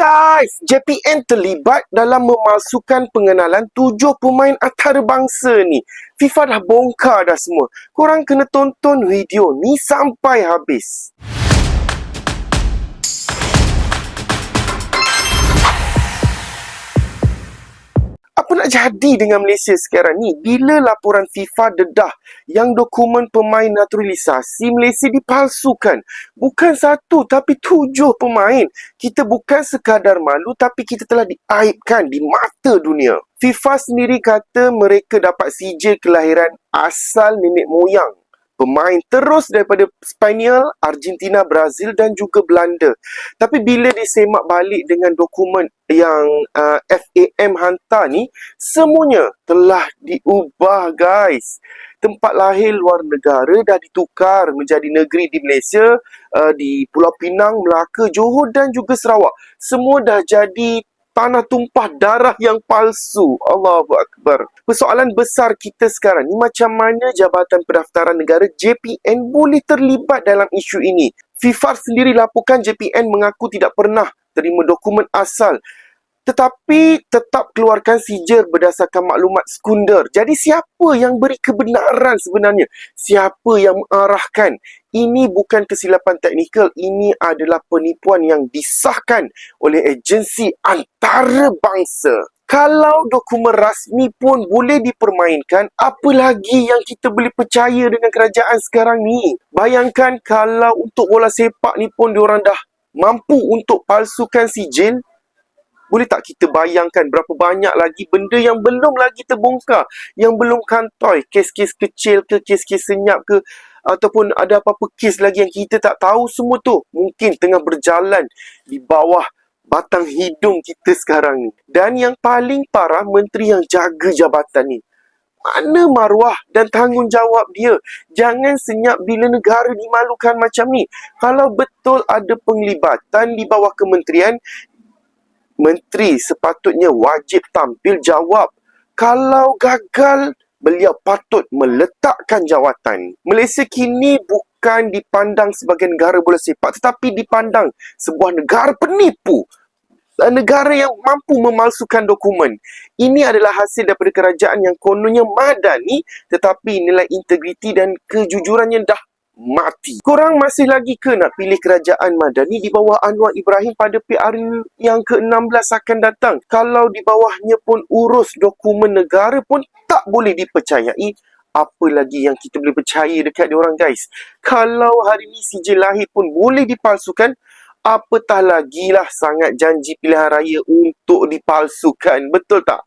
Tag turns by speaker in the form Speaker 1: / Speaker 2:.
Speaker 1: Guys, JPN terlibat dalam memalsukan pengenalan tujuh pemain antarabangsa ni. FIFA dah bongkar dah semua. Korang kena tonton video ni sampai habis. Apa nak jadi dengan Malaysia sekarang ni? Bila laporan FIFA dedah yang dokumen pemain naturalisasi Malaysia dipalsukan. Bukan satu tapi tujuh pemain. Kita bukan sekadar malu tapi kita telah diaibkan di mata dunia. FIFA sendiri kata mereka dapat sijil kelahiran asal nenek moyang pemain terus daripada Spanyol, Argentina, Brazil dan juga Belanda. Tapi bila disemak balik dengan dokumen yang uh, FAM hantar ni, semuanya telah diubah guys. Tempat lahir luar negara dah ditukar menjadi negeri di Malaysia, uh, di Pulau Pinang, Melaka, Johor dan juga Sarawak. Semua dah jadi tanah tumpah darah yang palsu. Allahu Akbar. Persoalan besar kita sekarang ni macam mana Jabatan Pendaftaran Negara JPN boleh terlibat dalam isu ini. FIFA sendiri laporkan JPN mengaku tidak pernah terima dokumen asal tetapi tetap keluarkan sijil berdasarkan maklumat sekunder. Jadi siapa yang beri kebenaran sebenarnya? Siapa yang mengarahkan? Ini bukan kesilapan teknikal, ini adalah penipuan yang disahkan oleh agensi antarabangsa. Kalau dokumen rasmi pun boleh dipermainkan, apa lagi yang kita boleh percaya dengan kerajaan sekarang ni? Bayangkan kalau untuk bola sepak ni pun diorang dah mampu untuk palsukan sijil, boleh tak kita bayangkan berapa banyak lagi benda yang belum lagi terbongkar, yang belum kantoi, kes-kes kecil ke, kes-kes senyap ke, ataupun ada apa-apa kes lagi yang kita tak tahu semua tu mungkin tengah berjalan di bawah batang hidung kita sekarang ni. Dan yang paling parah, menteri yang jaga jabatan ni. Mana maruah dan tanggungjawab dia? Jangan senyap bila negara dimalukan macam ni. Kalau betul ada penglibatan di bawah kementerian, menteri sepatutnya wajib tampil jawab. Kalau gagal, beliau patut meletakkan jawatan. Malaysia kini bukan dipandang sebagai negara bola sepak tetapi dipandang sebuah negara penipu. Negara yang mampu memalsukan dokumen. Ini adalah hasil daripada kerajaan yang kononnya madani tetapi nilai integriti dan kejujurannya dah mati. Korang masih lagi ke nak pilih kerajaan Madani di bawah Anwar Ibrahim pada PR yang ke-16 akan datang? Kalau di bawahnya pun urus dokumen negara pun tak boleh dipercayai, apa lagi yang kita boleh percaya dekat diorang guys? Kalau hari ni sijil lahir pun boleh dipalsukan, apatah lagi lah sangat janji pilihan raya untuk dipalsukan. Betul tak?